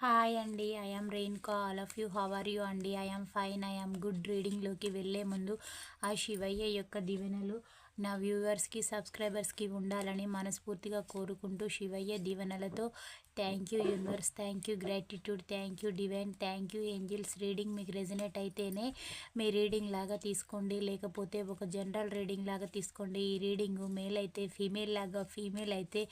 Hi అండి I'm రెయిన్కో రెయిన్కా all of you how are you అండి? ఐ ఫైన్ ఐ గుడ్ రీడింగ్లోకి వెళ్ళే ముందు ఆ శివయ్య యొక్క దీవెనలు నా వ్యూవర్స్కి సబ్స్క్రైబర్స్కి ఉండాలని మనస్ఫూర్తిగా కోరుకుంటూ శివయ్య దీవెనలతో thank you universe thank you gratitude thank you divine thank you angels reading మీకు రెజినేట్ అయితేనే మీ రీడింగ్ లాగా తీసుకోండి. లేకపోతే ఒక జనరల్ రీడింగ్ లాగా తీసుకోండి. ఈ రీడింగ్ మేల్ అయితే ఫీమేల్ లాగా ఫీమేల్ అయితే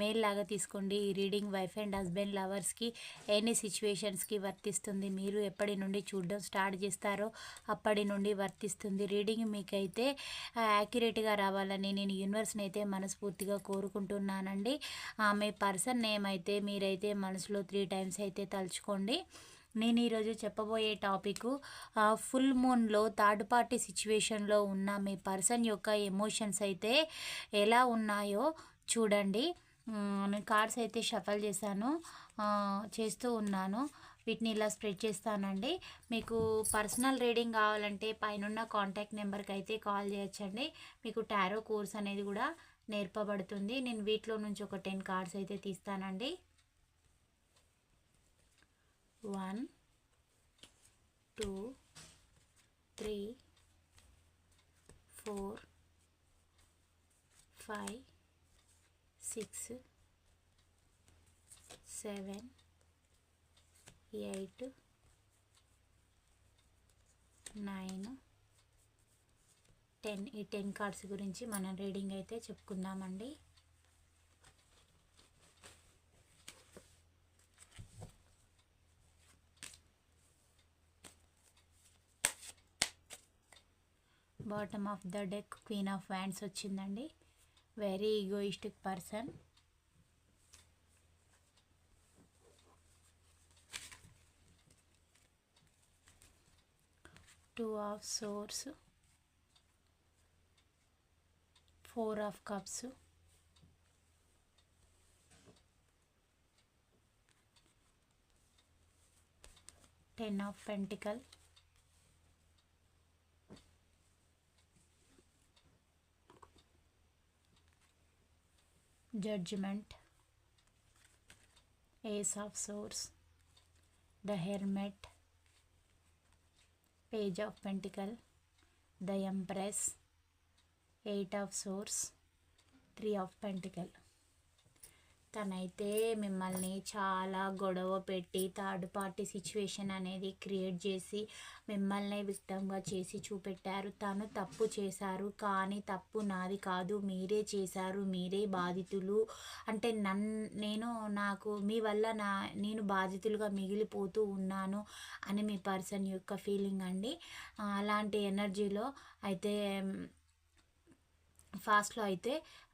మేల్ లాగా తీసుకోండి. ఈ రీడింగ్ వైఫ్ అండ్ హస్బెండ్ లవర్స్కి ఎనీ సిచ్యువేషన్స్కి వర్తిస్తుంది మీరు ఎప్పటి నుండి చూడడం స్టార్ట్ చేస్తారో అప్పటి నుండి వర్తిస్తుంది. రీడింగ్ మీకైతే యాక్యురేట్గా రావాలని నేను యూనివర్స్ని అయితే మనస్ఫూర్తిగా కోరుకుంటున్నానండి. ఆమె పర్సన్ నేమ్ అయితే మీరైతే మనసులో త్రీ టైమ్స్ అయితే తలుచుకోండి. నేను ఈరోజు చెప్పబోయే టాపిక్ ఫుల్ మూన్లో థర్డ్ పార్టీ సిచ్యువేషన్లో ఉన్న మీ పర్సన్ యొక్క ఎమోషన్స్ అయితే ఎలా ఉన్నాయో చూడండి. నేను కార్డ్స్ అయితే షఫల్ చేశాను చేస్తూ ఉన్నాను. వీటిని ఇలా స్ప్రెడ్ చేస్తానండి. మీకు పర్సనల్ రీడింగ్ కావాలంటే పైన కాంటాక్ట్ నెంబర్కి అయితే కాల్ చేయొచ్చండి. మీకు టారో కోర్స్ అనేది కూడా నేర్పబడుతుంది. నేను వీటిలో నుంచి ఒక టెన్ కార్డ్స్ అయితే తీస్తానండి. One two three four five six seven eight nine ten. ఈ టెన్ కార్డ్స్ గురించి మనం రీడింగ్ అయితే చెప్పుకుందామండి. Bottom of the deck queen of wands వచ్చిందండి. Very egoistic person two of swords four of cups ten of pentacle judgment. Ace of swords. The hermit. Page of pentacle. The empress. Eight of swords. Three of pentacle తనైతే మిమ్మల్ని చాలా గొడవ పెట్టి third party situation అనేది create చేసి మిమ్మల్ని విక్టంగా చేసి చూపెట్టారు. తను తప్పు చేశారు కానీ తప్పు నాది కాదు మీరే చేశారు మీరే బాధితులు. అంటే నన్ నేను నాకు మీ వల్ల నా నేను బాధితులుగా మిగిలిపోతూ ఉన్నాను అని మీ పర్సన్ యొక్క ఫీలింగ్ అండి. అలాంటి ఎనర్జీలో అయితే ఫాస్ట్లో అయితే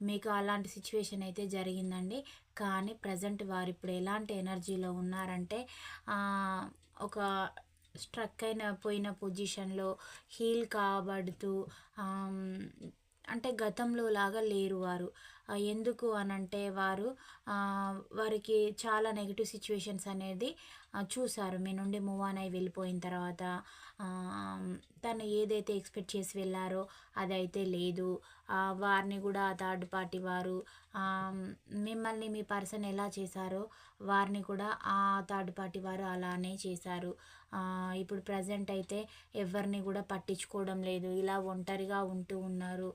మీకు అలాంటి సిచ్యువేషన్ అయితే జరిగిందండి. కానీ ప్రజెంట్ వారు ఇప్పుడు ఎలాంటి ఎనర్జీలో ఉన్నారంటే ఒక స్ట్రక్ అయిన పోయిన పొజిషన్లో హీల్ కాబడుతూ అంటే గతంలో లాగా లేరు వారు. ఎందుకు అనంటే వారు వారికి చాలా నెగిటివ్ సిచ్యువేషన్స్ అనేది చూసారు మీ నుండి మూవ్ ఆన్ అయి వెళ్ళిపోయిన తర్వాత తను ఏదైతే ఎక్స్పెక్ట్ చేసి వెళ్ళారో అదైతే లేదు. వారిని కూడా థర్డ్ పార్టీ వారు మిమ్మల్ని మీ పర్సన్ ఎలా చేశారో వారిని కూడా ఆ థర్డ్ పార్టీ వారు అలానే చేశారు. ఇప్పుడు ప్రజెంట్ అయితే ఎవరిని కూడా పట్టించుకోవడం లేదు. ఇలా ఒంటరిగా ఉంటూ ఉన్నారు.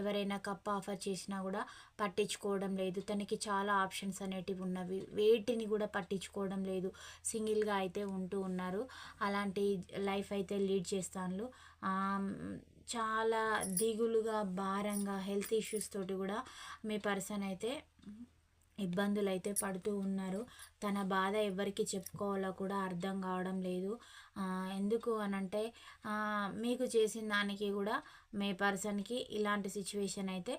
ఎవరైనా కప్ ఆఫర్ చేసినా కూడా పట్టించుకోవడం లేదు. తనకి చాలా ఆప్షన్స్ అనేటివి ఉన్నవి. వేటిని కూడా పట్టించుకోవడం లేదు. సింగిల్గా అయితే ఉంటూ ఉన్నారు. అలాంటి లైఫ్ అయితే లీడ్ చేస్తాను చాలా దిగులుగా భారంగా హెల్త్ ఇష్యూస్ తోటి కూడా మీ పర్సన్ అయితే ఇబ్బందులు అయితే పడుతూ ఉన్నారు. తన బాధ ఎవరికి చెప్పుకోవాలో కూడా అర్థం కావడం లేదు. ఎందుకు అనంటే మీకు చేసిన దానికి కూడా మీ పర్సన్కి ఇలాంటి సిచ్యువేషన్ అయితే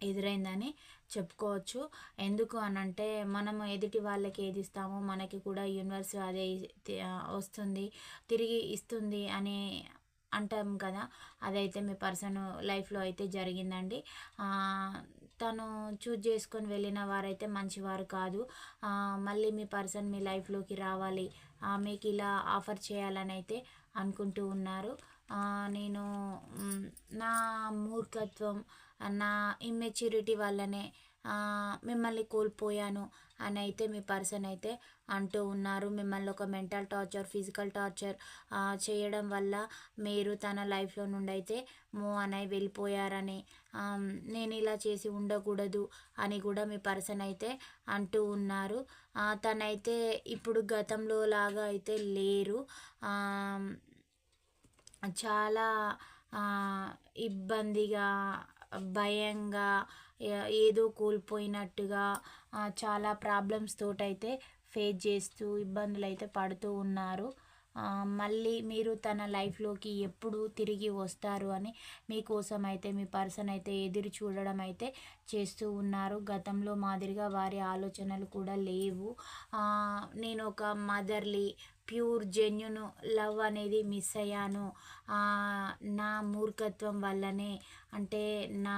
ఎదురైందని చెప్పుకోవచ్చు. ఎందుకు అనంటే మనము ఎదుటి వాళ్ళకి ఏది ఇస్తామో మనకి కూడా యూనివర్స్ అదే వస్తుంది తిరిగి ఇస్తుంది అని అంటాం కదా. అదైతే మీ పర్సన్ లైఫ్లో అయితే జరిగిందండి. తను చూజ్ చేసుకొని వెళ్ళిన వారైతే మంచివారు కాదు. మళ్ళీ మీ పర్సన్ మీ లైఫ్లోకి రావాలి. మీకు ఇలా ఆఫర్ చేయాలని అయితే అనుకుంటూ ఉన్నారు. నేను నా మూర్ఖత్వం నా ఇమ్మెచ్యూరిటీ వల్లనే మిమ్మల్ని కోల్పోయాను. అని అయితే మీ పర్సన్ అయితే అంటూ ఉన్నారు. మిమ్మల్ని ఒక మెంటల్ టార్చర్ ఫిజికల్ టార్చర్ చేయడం వల్ల మీరు తన లైఫ్లో నుండి అయితే మో అని వెళ్ళిపోయారని నేను ఇలా చేసి ఉండకూడదు అని కూడా మీ పర్సన్ అయితే అంటూ ఉన్నారు. తనైతే ఇప్పుడు గతంలో లాగా అయితే లేరు. చాలా ఇబ్బందిగా భయంగా ఏదో కోల్పోయినట్టుగా చాలా ప్రాబ్లమ్స్ తోటైతే ఫేస్ చేస్తూ ఇబ్బందులు అయితే పడుతూ ఉన్నారు. మళ్ళీ మీరు తన లైఫ్లోకి ఎప్పుడు తిరిగి వస్తారు అని మీకోసం అయితే మీ పర్సన్ అయితే ఎదురు చూడడం అయితే చేస్తూ ఉన్నారు. గతంలో మాదిరిగా వారి ఆలోచనలు కూడా లేవు. నేను ఒక మదర్లీ ప్యూర్ జెన్యున్ లవ్ అనేది మిస్ అయ్యాను. నా మూర్ఖత్వం వల్లనే అంటే నా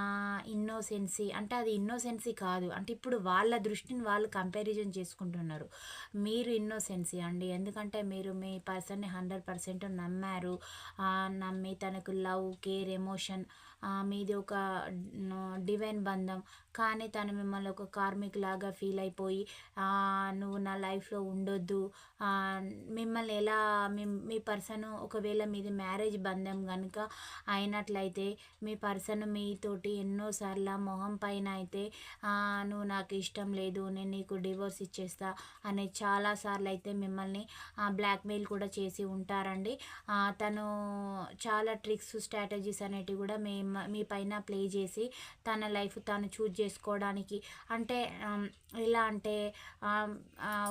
ఇన్నోసెన్సీ అంటే అది ఇన్నోసెన్సీ కాదు. అంటే ఇప్పుడు వాళ్ళ దృష్టిని వాళ్ళు కంపారిజన్ చేసుకుంటున్నారు. మీరు ఇన్నోసెన్సీ అండి. ఎందుకంటే మీరు మీ పర్సన్ని హండ్రెడ్ పర్సెంట్ నమ్మారు. నమ్మి తనకు లవ్ కేర్ ఎమోషన్ మీది ఒక డివైన్ బంధం. కానీ తను మిమ్మల్ని ఒక కార్మిక్ లాగా ఫీల్ అయిపోయి నువ్వు నా లైఫ్లో ఉండొద్దు. మిమ్మల్ని ఎలా మీ మీ పర్సన్ ఒకవేళ మీది మ్యారేజ్ బంధం కనుక అయినట్లయితే మీ పర్సన్ మీతోటి ఎన్నోసార్లు మొహం పైన అయితే నువ్వు నాకు ఇష్టం లేదు నేను నీకు డివోర్స్ ఇచ్చేస్తా అనే చాలాసార్లు అయితే మిమ్మల్ని బ్లాక్మెయిల్ కూడా చేసి ఉంటారండి. తను చాలా ట్రిక్స్ స్ట్రాటజీస్ అనేటివి కూడా మీ మీ పైన ప్లే చేసి తన లైఫ్ తను చూజ్ చేసుకోవడానికి. అంటే ఎలా అంటే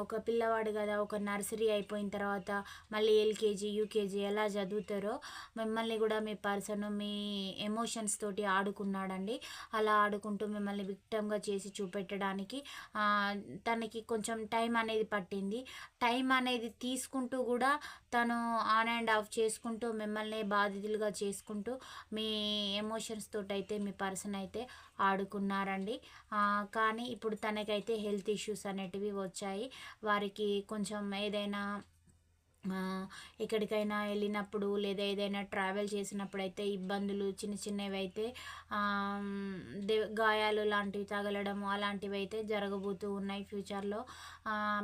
ఒక పిల్లవాడు కదా ఒక నర్సరీ అయిపోయిన తర్వాత మళ్ళీ ఎల్కేజీ యూకేజీ ఎలా చదువుతారో మిమ్మల్ని కూడా మీ పర్సన్ మీ ఎమోషన్స్తో తోటి ఆడుకున్నాడండి. అలా ఆడుకుంటూ మిమ్మల్ని విక్టంగా చేసి చూపెట్టడానికి తనకి కొంచెం టైం అనేది పట్టింది. టైం అనేది తీసుకుంటూ కూడా తను ఆన్ అండ్ ఆఫ్ చేసుకుంటూ మిమ్మల్ని బాధితులుగా చేసుకుంటూ మీ ఎమోషన్స్ తోటైతే అయితే మీ పర్సన్ అయితే ఆడుకున్నారండి. కానీ ఇప్పుడు తనకైతే హెల్త్ ఇష్యూస్ అనేటివి వచ్చాయి. వారికి కొంచెం ఏదైనా ఎక్కడికైనా వెళ్ళినప్పుడు లేదా ఏదైనా ట్రావెల్ చేసినప్పుడు అయితే ఇబ్బందులు చిన్న చిన్నవి అయితే గాయాలు లాంటివి తగలడం అలాంటివి అయితే జరగబోతూ ఉన్నాయి ఫ్యూచర్లో.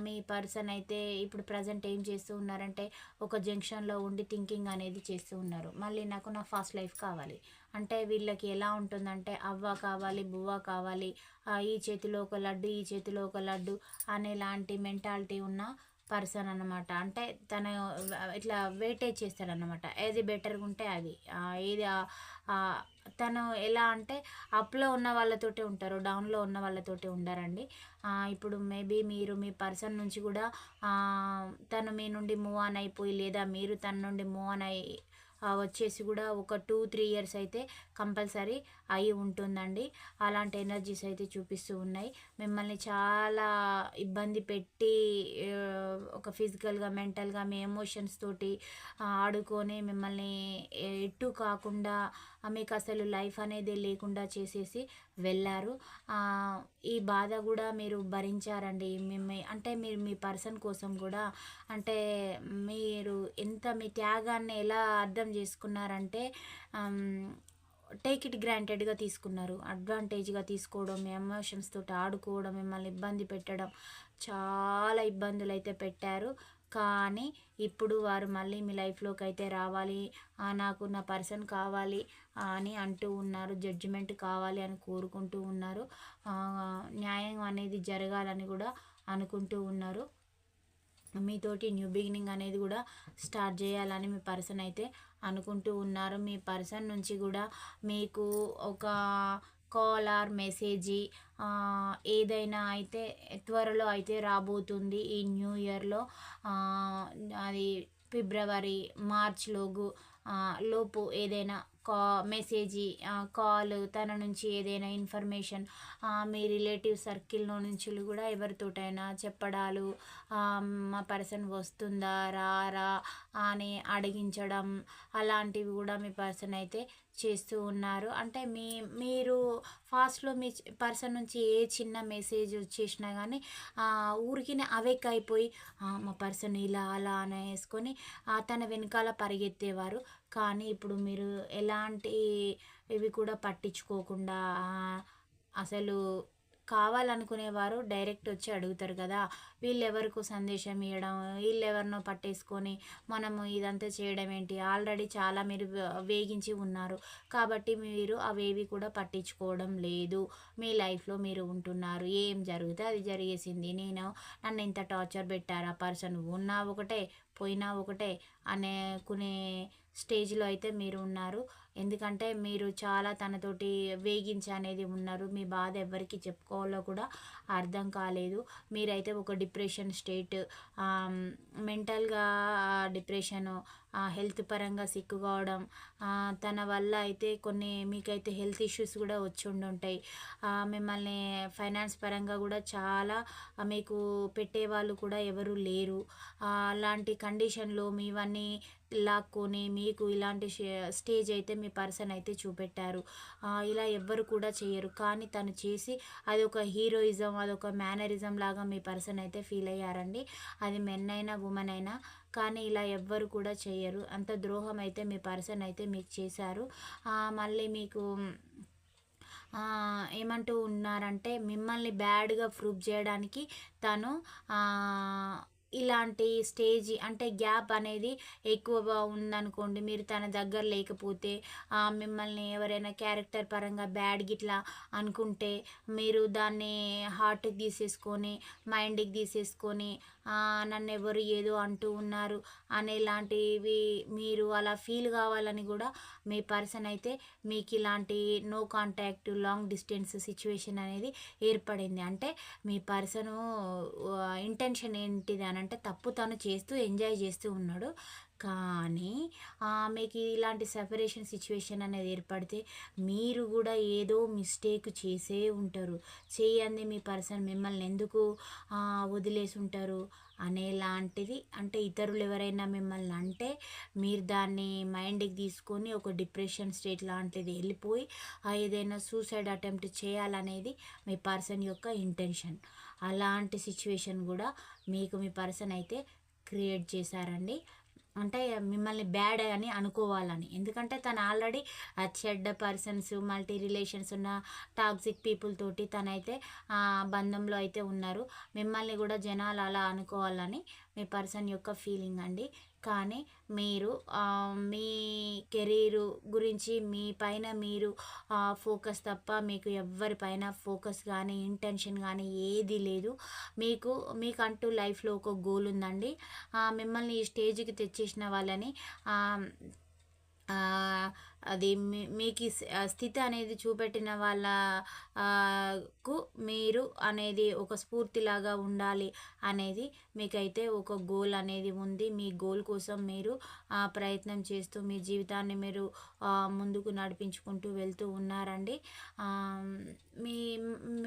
మీ పర్సన్ అయితే ఇప్పుడు ప్రజెంట్ ఏం చేస్తూ ఉన్నారంటే ఒక జంక్షన్లో ఉండి థింకింగ్ అనేది చేస్తూ ఉన్నారు. మళ్ళీ నాకు నా ఫాస్ట్ లైఫ్ కావాలి. అంటే వీళ్ళకి ఎలా ఉంటుందంటే అవ్వ కావాలి బువ్వ కావాలి ఈ చేతిలో ఒక లడ్డు ఈ చేతిలో ఒక లడ్డు అనేలాంటి మెంటాలిటీ ఉన్న పర్సన్ అనమాట అంటే తన ఇట్లా వెయిటేజ్ చేస్తాడనమాట ఏది బెటర్గా ఉంటే అది. ఏది తను ఎలా అంటే అప్లో ఉన్న వాళ్ళతోటే ఉంటారు డౌన్లో ఉన్న వాళ్ళతోటి ఉండరండి. ఇప్పుడు మేబీ మీరు మీ పర్సన్ నుంచి కూడా తను మీ నుండి మూవ్ ఆన్ అయిపోయి లేదా మీరు తన నుండి మూవ్ ఆన్ అయి వచ్చేసి కూడా ఒక టూ త్రీ ఇయర్స్ అయితే కంపల్సరీ అయి ఉంటుందండి. అలాంటి ఎనర్జీస్ అయితే చూపిస్తూ ఉన్నాయి. మిమ్మల్ని చాలా ఇబ్బంది పెట్టి ఒక ఫిజికల్గా మెంటల్గా మీ ఎమోషన్స్ తోటి ఆడుకొని మిమ్మల్ని ఎటు కాకుండా మీకు అసలు లైఫ్ అనేది లేకుండా చేసేసి వెళ్ళారు. ఈ బాధ కూడా మీరు భరించారండి. మిమ్మల్ని అంటే మీరు మీ పర్సన్ కోసం కూడా అంటే మీరు ఎంత మీ త్యాగాన్ని ఎలా అర్థం చేసుకున్నారంటే టేక్ ఇట్ గ్రాంటెడ్గా తీసుకున్నారు. అడ్వాంటేజ్గా తీసుకోవడం మీ ఎమోషన్స్ తోటి ఆడుకోవడం మిమ్మల్ని ఇబ్బంది పెట్టడం చాలా ఇబ్బందులు అయితే పెట్టారు. కానీ ఇప్పుడు వారు మళ్ళీ మీ లైఫ్లోకి అయితే రావాలి నాకు నా పర్సన్ కావాలి అని అంటూ ఉన్నారు జడ్జిమెంట్ కావాలి అని కోరుకుంటూ ఉన్నారు. న్యాయం అనేది జరగాలని కూడా అనుకుంటూ ఉన్నారు. మీతోటి న్యూ బిగినింగ్ అనేది కూడా స్టార్ట్ చేయాలని మీ పర్సన్ అయితే అనుకుంటూ ఉన్నారు. మీ పర్సన్ నుంచి కూడా మీకు ఒక కాల్ ఆర్ మెసేజీ ఏదైనా అయితే త్వరలో అయితే రాబోతుంది ఈ న్యూ ఇయర్లో. అది ఫిబ్రవరి మార్చ్లోగు లోపు ఏదైనా కా మెసేజీ కాల్ తన నుంచి ఏదైనా ఇన్ఫర్మేషన్ మీ రిలేటివ్ సర్కిల్లో నుంచి కూడా ఎవరితోటైనా చెప్పడాలు మా పర్సన్ వస్తుందా రారా అని అడిగించడం అలాంటివి కూడా మీ పర్సన్ అయితే చేస్తూ ఉన్నారు. అంటే మీ మీరు ఫాస్ట్లో మీ పర్సన్ నుంచి ఏ చిన్న మెసేజ్ వచ్చేసినా కానీ ఊరికి అవేక్ అయిపోయి మా పర్సన్ ఇలా అలా అని వేసుకొని తన వెనకాల పరిగెత్తేవారు. కానీ ఇప్పుడు మీరు ఎలాంటి ఇవి కూడా పట్టించుకోకుండా అసలు కావాలనుకునేవారు డైరెక్ట్ వచ్చి అడుగుతారు కదా. వీళ్ళెవరికో సందేశం ఇవ్వడం వీళ్ళెవరినో పట్టేసుకొని మనము ఇదంతా చేయడం ఏంటి? ఆల్రెడీ చాలా మీరు వేగించి ఉన్నారు. కాబట్టి మీరు అవేవి కూడా పట్టించుకోవడం లేదు. మీ లైఫ్లో మీరు ఉంటున్నారు. ఏం జరిగితే అది జరిగేసింది. నేను నన్ను ఇంత టార్చర్ పెట్టారు ఆ పర్సన్. ఉన్నా ఒకటే పోయినా ఒకటే అనేకునే స్టేజ్లో అయితే మీరు ఉన్నారు. ఎందుకంటే మీరు చాలా తనతోటి వేగించి అనేది ఉన్నారు. మీ బాధ ఎవరికి చెప్పుకోవాలో కూడా అర్థం కాలేదు. మీరైతే ఒక డిప్రెషన్ స్టేట్ మెంటల్గా డిప్రెషను హెల్త్ పరంగా సిక్కు కావడం తన వల్ల అయితే కొన్ని మీకైతే హెల్త్ ఇష్యూస్ కూడా వచ్చి ఉండుంటాయి. మిమ్మల్ని ఫైనాన్స్ పరంగా కూడా చాలా మీకు పెట్టేవాళ్ళు కూడా ఎవరు లేరు. అలాంటి కండిషన్లో మీవన్నీ లాక్కొని మీకు ఇలాంటి స్టేజ్ అయితే మీ పర్సన్ అయితే చూపెట్టారు. ఇలా ఎవ్వరు కూడా చేయరు. కానీ తను చేసి అది ఒక హీరోయిజం అదొక మేనరిజం లాగా మీ పర్సన్ అయితే ఫీల్ అయ్యారండి. అది మెన్ అయినా ఉమెన్ అయినా. కానీ ఇలా ఎవ్వరు కూడా చేయరు. అంత ద్రోహం అయితే మీ పర్సన్ అయితే మీకు చేశారు. మళ్ళీ మీకు ఏమంటూ ఉన్నారంటే మిమ్మల్ని బ్యాడ్గా ప్రూవ్ చేయడానికి తను ఇలాంటి స్టేజ్ అంటే గ్యాప్ అనేది ఎక్కువగా ఉందనుకోండి మీరు తన దగ్గర లేకపోతే మిమ్మల్ని ఎవరైనా క్యారెక్టర్ పరంగా బ్యాడ్ గిట్లా అనుకుంటే మీరు దాన్ని హార్ట్కి తీసేసుకొని మైండ్కి తీసేసుకొని నన్ను ఎవరు ఏదో అంటూ ఉన్నారు అనేలాంటివి మీరు అలా ఫీల్ కావాలని కూడా మీ పర్సన్ అయితే మీకు ఇలాంటి no contact long distance situation అనేది ఏర్పడింది. అంటే మీ పర్సను ఇంటెన్షన్ ఏంటిది అని అంటే తప్పు తను చేస్తూ ఎంజాయ్ చేస్తూ ఉన్నాడు. కానీ మీకు ఇలాంటి సెపరేషన్ సిచ్యువేషన్ అనేది ఏర్పడితే మీరు కూడా ఏదో మిస్టేక్ చేసే ఉంటారు. చేయండి మీ పర్సన్ మిమ్మల్ని ఎందుకు వదిలేసి ఉంటారు అనేలాంటిది. అంటే ఇతరులు ఎవరైనా మిమ్మల్ని అంటే మీరు దాన్ని మైండ్కి తీసుకొని ఒక డిప్రెషన్ స్టేట్ లాంటిది వెళ్ళిపోయి ఏదైనా సూసైడ్ అటెంప్ట్ చేయాలనేది మీ పర్సన్ యొక్క ఇంటెన్షన్ అలాంటి సిచ్యువేషన్ కూడా మీకు మీ పర్సన్ అయితే క్రియేట్ చేశారండి. అంటే మిమ్మల్ని బ్యాడ్ అని అనుకోవాలని. ఎందుకంటే తను ఆల్రెడీ చెడ్డ పర్సన్స్ మల్టీ రిలేషన్స్ ఉన్న టాక్సిక్ పీపుల్ తోటి తనైతే బంధంలో అయితే ఉన్నారు. మిమ్మల్ని కూడా జనాలు అలా అనుకోవాలని మీ పర్సన్ యొక్క ఫీలింగ్ అండి. కానీ మీరు మీ కెరీరు గురించి మీ పైన మీరు ఫోకస్ తప్ప మీకు ఎవరిపైన ఫోకస్ కానీ ఇంటెన్షన్ కానీ ఏది లేదు. మీకు మీకంటూ లైఫ్లో ఒక గోల్ ఉందండి. మిమ్మల్ని ఈ స్టేజ్కి తెచ్చేసిన వాళ్ళని అది మీ మీకు స్థితి అనేది చూపెట్టిన వాళ్ళకు మీరు అనేది ఒక స్ఫూర్తిలాగా ఉండాలి అనేది మీకైతే ఒక గోల్ అనేది ఉంది. మీ గోల్ కోసం మీరు ప్రయత్నం చేస్తూ మీ జీవితాన్ని మీరు ముందుకు నడిపించుకుంటూ వెళ్తూ ఉన్నారండి. మీ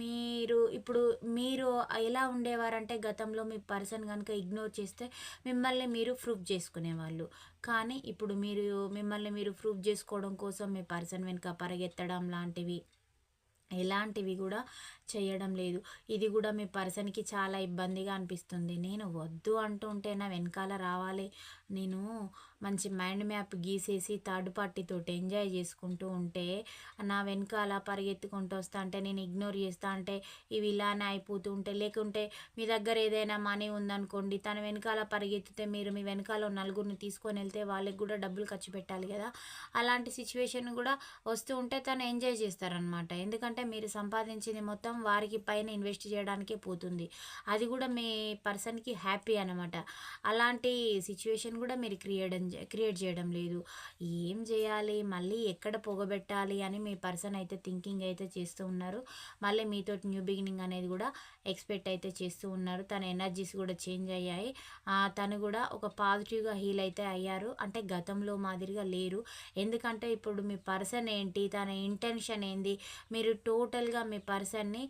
మీరు ఇప్పుడు మీరు ఎలా ఉండేవారంటే గతంలో మీ పర్సన్ కనుక ఇగ్నోర్ చేస్తే మిమ్మల్ని మీరు ప్రూఫ్ చేసుకునేవాళ్ళు. కానీ ఇప్పుడు మీరు మిమ్మల్ని మీరు ప్రూఫ్ చేసుకోవడం కోసం మీ పర్సన్ వెనుక పరిగెత్తడం లాంటివి ఎలాంటివి కూడా చేయడం లేదు. ఇది కూడా మీ పర్సన్కి చాలా ఇబ్బందిగా అనిపిస్తుంది. నేను వద్దు అంటుంటే నా వెనకాల రావాలి. నేను మంచి మైండ్ మ్యాప్ గీసేసి థర్డ్ పార్టీతో ఎంజాయ్ చేసుకుంటూ ఉంటే నా వెనకాల పరిగెత్తుకుంటూ వస్తా అంటే నేను ఇగ్నోర్ చేస్తా అంటే ఇవి ఇలానే అయిపోతూ ఉంటే లేకుంటే మీ దగ్గర ఏదైనా మనీ ఉందనుకోండి తన వెనకాల పరిగెత్తితే మీరు మీ వెనకాల నలుగురిని తీసుకొని వెళ్తే వాళ్ళకి కూడా డబ్బులు ఖర్చు పెట్టాలి కదా. అలాంటి సిచ్యువేషన్ కూడా వస్తూ ఉంటే తను ఎంజాయ్ చేస్తారనమాట ఎందుకంటే మీరు సంపాదించింది మొత్తం వారికి పైన ఇన్వెస్ట్ చేయడానికే పోతుంది. అది కూడా మీ పర్సన్కి హ్యాపీ అనమాట అలాంటి సిచ్యువేషన్ కూడా మీరు క్రియేట్ క్రియేట్ చేయడం లేదు. ఏం చేయాలి? మళ్ళీ ఎక్కడ పొగబెట్టాలి? అని మీ పర్సన్ అయితే థింకింగ్ అయితే చేస్తూ ఉన్నారు. మళ్ళీ మీతో న్యూ బిగినింగ్ అనేది కూడా ఎక్స్పెక్ట్ అయితే చేస్తూ ఉన్నారు. తన ఎనర్జీస్ కూడా చేంజ్ అయ్యాయి. తను కూడా ఒక పాజిటివ్గా హీల్ అయితే అయ్యారు. అంటే గతంలో మాదిరిగా లేరు. ఎందుకంటే ఇప్పుడు మీ పర్సన్ ఏంటి? తన ఇంటెన్షన్ ఏంది? మీరు టోటల్గా మీ పర్సన్ని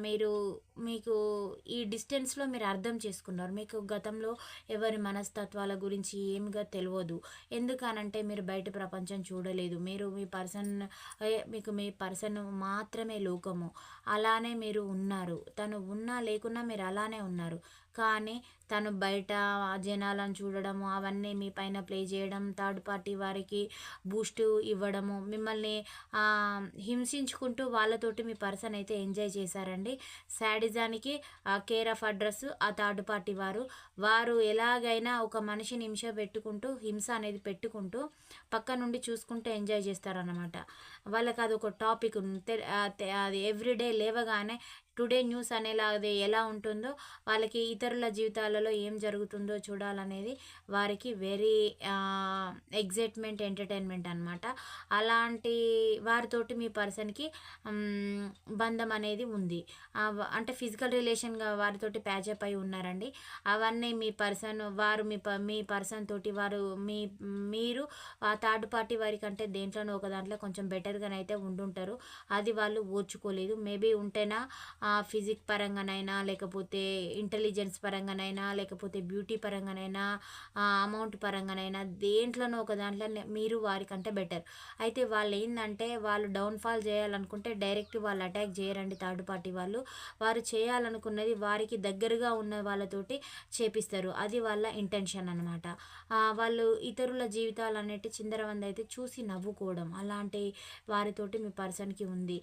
మీరు మీకు ఈ డిస్టెన్స్లో మీరు అర్థం చేసుకున్నారు. మీకు గతంలో ఎవరి మనస్తత్వాల గురించి ఏమిగా తెలియదు ఎందుకనంటే మీరు బయట ప్రపంచం చూడలేదు. మీరు మీ పర్సన్ మీకు మీ పర్సన్ మాత్రమే లోకము. అలానే మీరు ఉన్నారు. తను ఉన్నా లేకున్నా మీరు అలానే ఉన్నారు. కానీ తను బయట జనాలను చూడడము అవన్నీ మీ పైన ప్లే చేయడం థర్డ్ పార్టీ వారికి బూస్ట్ ఇవ్వడము మిమ్మల్ని హింసించుకుంటూ వాళ్ళతోటి మీ పర్సన్ అయితే ఎంజాయ్ చేశారండి. శాడిజానికి కేర్ ఆఫ్ అడ్రస్ ఆ థర్డ్ పార్టీ వారు. వారు ఎలాగైనా ఒక మనిషిని హింస పెట్టుకుంటూ హింస అనేది పెట్టుకుంటూ పక్క నుండి చూసుకుంటూ ఎంజాయ్ చేస్తారన్నమాట. వాళ్ళకి అది ఒక టాపిక్ అది ఎవ్రీడే లేవగానే టుడే న్యూస్ అనేలాది ఎలా ఉంటుందో వాళ్ళకి ఇతరుల జీవితాలలో ఏం జరుగుతుందో చూడాలనేది వారికి వెరీ ఎగ్జైట్మెంట్ ఎంటర్టైన్మెంట్ అనమాట అలాంటి వారితోటి మీ పర్సన్కి బంధం అనేది ఉంది. అంటే ఫిజికల్ రిలేషన్గా వారితోటి ప్యాచప్ అయి ఉన్నారండి. అవన్నీ మీ పర్సన్ వారు మీ ప మీ పర్సన్ తోటి వారు మీ మీరు ఆ థర్డ్ పార్టీ వారి కంటే దేంట్లోనో ఒక దాంట్లో కొంచెం బెటర్గానైతే ఉండుంటారు. అది వాళ్ళు ఓర్చుకోలేదు. మేబీ ఉంటేనా ఫిజిక్ పరంగానైనా లేకపోతే ఇంటెలిజెన్స్ పరంగానైనా లేకపోతే బ్యూటీ పరంగానైనా అమౌంట్ పరంగానైనా దేంట్లోనో ఒక దాంట్లో మీరు వారికంటే బెటర్. అయితే వాళ్ళు ఏంటంటే వాళ్ళు డౌన్ఫాల్ చేయాలనుకుంటే డైరెక్ట్ వాళ్ళు అటాక్ చేయరండి థర్డ్ పార్టీ వాళ్ళు. వారు చేయాలనుకున్నది వారికి దగ్గరగా ఉన్న వాళ్ళతోటి చేపిస్తారు. అది వాళ్ళ ఇంటెన్షన్ అనమాట వాళ్ళు ఇతరుల జీవితాలు అనేటి చిందరవంద అయితే చూసి నవ్వుకోవడం అలాంటి వారితోటి మీ పర్సన్కి ఉంది.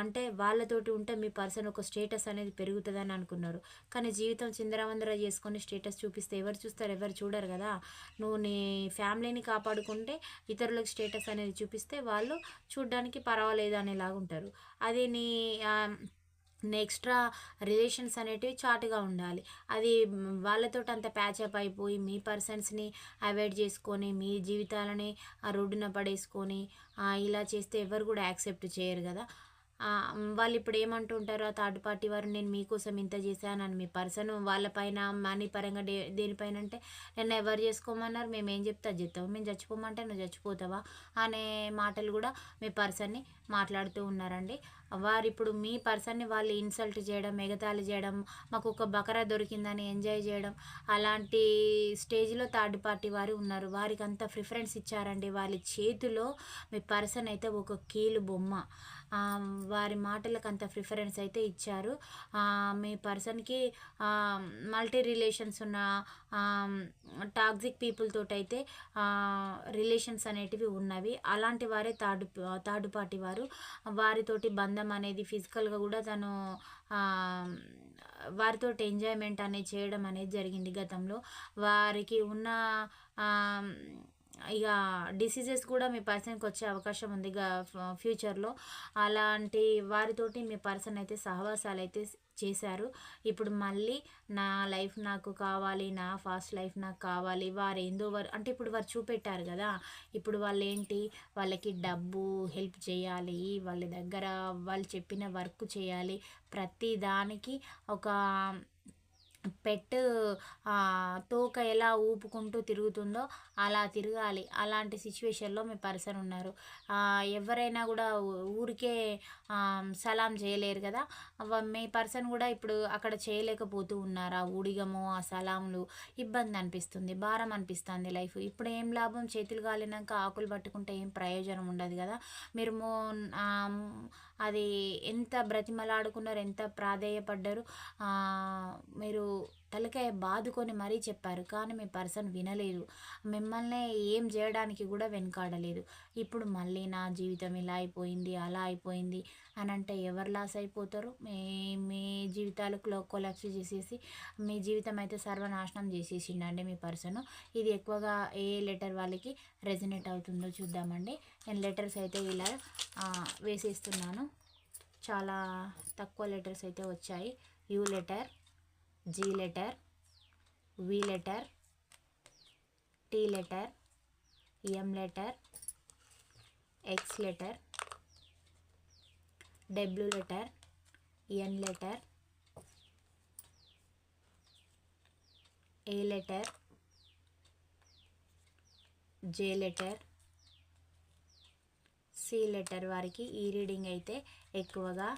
అంటే వాళ్ళతోటి ఉంటే మీ పర్సన్ ఒక స్టేటస్ అనేది పెరుగుతుందని అనుకున్నారు. కానీ జీవితం చిందరవందర చేసుకొని స్టేటస్ చూపిస్తే ఎవరు చూస్తారు? ఎవరు చూడరు కదా? నువ్వు నీ ఫ్యామిలీని కాపాడుకుంటే ఇతరులకు స్టేటస్ అనేది చూపిస్తే వాళ్ళు చూడడానికి పర్వాలేదు అనేలాగా ఉంటారు. అది నీ ఎక్స్ట్రా రిలేషన్స్ అనేటివి చాటుగా ఉండాలి. అది వాళ్ళతో అంత ప్యాచప్ అయిపోయి మీ పర్సన్స్ని అవాయిడ్ చేసుకొని మీ జీవితాలని ఆ రోడ్డున పడేసుకొని ఇలా చేస్తే ఎవరు కూడా యాక్సెప్ట్ చేయరు కదా? వాళ్ళు ఇప్పుడు ఏమంటుంటారు ఆ థర్డ్ పార్టీ వారు నేను మీకోసం ఇంత చేశానని మీ పర్సన్ వాళ్ళపైన మనీ పరంగా డే దేనిపైన అంటే నేను ఎవరు చేసుకోమన్నారు? మేము ఏం చెప్తా చెప్తావు. మేము చచ్చిపోమంటే నువ్వు చచ్చిపోతావా? అనే మాటలు కూడా మీ పర్సన్ని మాట్లాడుతూ ఉన్నారండి. వారు ఇప్పుడు మీ పర్సన్ని వాళ్ళు ఇన్సల్ట్ చేయడం ఎగతాళి చేయడం మాకు ఒక బకరా దొరికిందని ఎంజాయ్ చేయడం అలాంటి స్టేజ్లో థర్డ్ పార్టీ వారు ఉన్నారు. వారికి అంత ప్రిఫరెన్స్ ఇచ్చారండి. వాళ్ళ చేతిలో మీ పర్సన్ అయితే ఒక కీలు బొమ్మ వారి మాటలకు అంత ప్రిఫరెన్స్ అయితే ఇచ్చారు. మీ పర్సన్కి మల్టీ రిలేషన్స్ ఉన్న టాక్సిక్ పీపుల్ తోటైతే రిలేషన్స్ అనేటివి ఉన్నవి. అలాంటి వారే థర్డ్ థర్డ్ పార్టీ వారు. వారితోటి బంధం అనేది ఫిజికల్గా కూడా తను వారితో ఎంజాయ్మెంట్ అనేది చేయడం అనేది జరిగింది గతంలో. వారికి ఉన్న ఇక డిసీజెస్ కూడా మీ పర్సన్కి వచ్చే అవకాశం ఉంది ఫ్యూచర్లో అలాంటి వారితోటి మీ పర్సన్ అయితే సహవాసాలు అయితే చేశారు. ఇప్పుడు మళ్ళీ నా లైఫ్ నాకు కావాలి నా ఫాస్ట్ లైఫ్ నాకు కావాలి వారు ఏందో వారు అంటే ఇప్పుడు వారు చూపెట్టారు కదా. ఇప్పుడు వాళ్ళు ఏంటి? వాళ్ళకి డబ్బు హెల్ప్ చేయాలి వాళ్ళ దగ్గర వాళ్ళు చెప్పిన వర్క్ చేయాలి. ప్రతి దానికి ఒక పెట్ తోక ఎలా ఊపుకుంటూ తిరుగుతుందో అలా తిరగాలి. అలాంటి సిచ్యువేషన్లో మీ పర్సన్ ఉన్నారు. ఎవరైనా కూడా ఊరికే సలాం చేయలేరు కదా. మీ పర్సన్ కూడా ఇప్పుడు అక్కడ చేయలేకపోతూ ఉన్నారు. ఆ ఊడిగము ఆ సలాంలు ఇబ్బంది అనిపిస్తుంది భారం అనిపిస్తుంది లైఫ్. ఇప్పుడు ఏం లాభం? చేతులు కాలినాక ఆకులు పట్టుకుంటే ఏం ప్రయోజనం ఉండదు కదా. మీరు మో అది ఎంత బ్రతిమలాడుకున్నారు ఎంత ప్రాధేయపడ్డారు మీరు తలకాయ బాదుకొని మరీ చెప్పారు. కానీ మీ పర్సన్ వినలేదు. మిమ్మల్ని ఏం చేయడానికి కూడా వెనకాడలేదు. ఇప్పుడు మళ్ళీ నా జీవితం ఇలా అయిపోయింది అలా అయిపోయింది అని అంటే ఎవరు లాస్ అయిపోతారు? మీ మీ జీవితాలకు కొలాప్స్ చేసేసి మీ జీవితం అయితే సర్వనాశనం చేసేసిండండి మీ పర్సన్. ఇది ఎక్కువగా ఏ లెటర్ వాళ్ళకి రెజినేట్ అవుతుందో చూద్దామండి. నేను లెటర్స్ అయితే ఇలా వేసేస్తున్నాను. చాలా తక్కువ లెటర్స్ అయితే వచ్చాయి. U letter. G letter V letter T letter M letter X letter W letter N letter A letter J letter C letter వారికి ఈ రీడింగ్ అయితే ఎక్కువగా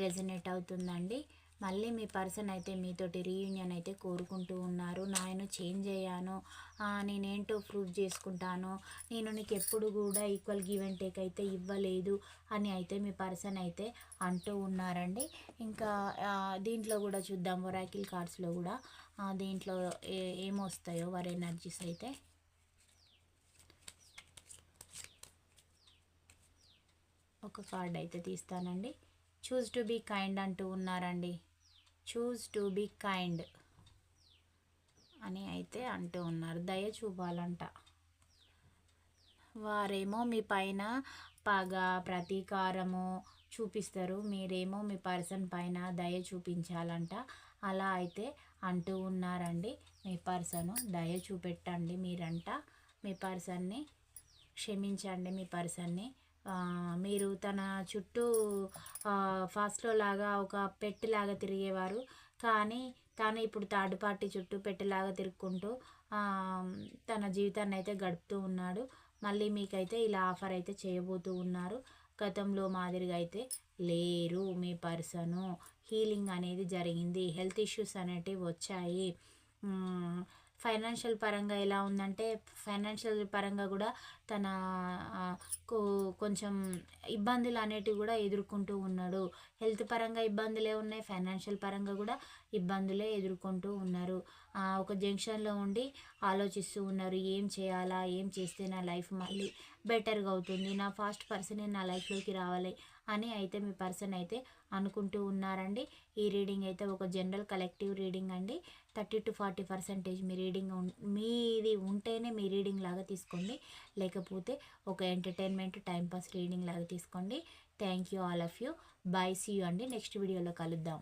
రెజనేట్ అవుతుందండి. మళ్ళీ మీ పర్సన్ అయితే మీతోటి రీయూనియన్ అయితే కోరుకుంటూ ఉన్నారు. నాయను చేంజ్ అయ్యాను. నేనేంటో ప్రూవ్ చేసుకుంటాను. నేను నీకు ఎప్పుడు కూడా ఈక్వల్ గివ్ అండ్ టేక్ అయితే ఇవ్వలేదు అని అయితే మీ పర్సన్ అయితే అంటూ ఉన్నారండి. ఇంకా దీంట్లో కూడా చూద్దాం. వరాకిల్ కార్డ్స్లో కూడా దీంట్లో ఏ ఏమొస్తాయో వారి ఎనర్జీస్ అయితే. ఒక కార్డ్ అయితే తీస్తానండి. చూస్ టు బీ కైండ్ అంటూ ఉన్నారండి. చూస్ టు బీ కైండ్ అని అయితే అంటూ ఉన్నారు. దయ చూపాలంట. వారేమో మీ పైన పగ ప్రతీకారము చూపిస్తారు. మీరేమో మీ పర్సన్ పైన దయ చూపించాలంట. అలా అయితే అంటూ ఉన్నారండి. మీ పర్సను దయ చూపెట్టండి మీరంట. మీ పర్సన్ని క్షమించండి. మీ పర్సన్ని మీరు తన చుట్టూ ఫాస్ట్లో లాగా ఒక పెట్టిలాగా తిరిగేవారు. కానీ తాను ఇప్పుడు థర్డ్ పార్టీ చుట్టూ పెట్టేలాగా తిరుక్కుంటూ తన జీవితాన్ని అయితే గడుపుతూ ఉన్నాడు. మళ్ళీ మీకైతే ఇలా ఆఫర్ అయితే చేయబోతూ ఉన్నారు. గతంలో మాదిరిగా అయితే లేరు మీ పర్సను. హీలింగ్ అనేది జరిగింది. హెల్త్ ఇష్యూస్ అనేటివి వచ్చాయి. ఫైనాన్షియల్ పరంగా ఎలా ఉందంటే ఫైనాన్షియల్ పరంగా కూడా తన కో- కొంచెం ఇబ్బందులు అనేటివి కూడా ఎదుర్కొంటూ ఉన్నాడు. హెల్త్ పరంగా ఇబ్బందులే ఉన్నాయి ఫైనాన్షియల్ పరంగా కూడా ఇబ్బందులే ఎదుర్కొంటూ ఉన్నారు. ఒక జంక్షన్లో ఉండి ఆలోచిస్తూ ఉన్నారు ఏం చేయాలా ఏం చేస్తే నా లైఫ్ మళ్ళీ బెటర్గా అవుతుంది నా ఫాస్ట్ పర్సనే నా లైఫ్లోకి రావాలి అని అయితే మీ పర్సన్ అయితే అనుకుంటూ ఉన్నారండి. ఈ రీడింగ్ అయితే ఒక జనరల్ కలెక్టివ్ రీడింగ్ అండి. థర్టీ టు ఫార్టీ పర్సెంటేజ్ మీ రీడింగ్ మీది ఉంటేనే మీ రీడింగ్ లాగా తీసుకోండి. లేకపోతే ఒక ఎంటర్టైన్మెంట్ టైంపాస్ రీడింగ్ లాగా తీసుకోండి. Thank you all of you. Bye see you అండి. నెక్స్ట్ వీడియోలో కలుద్దాం.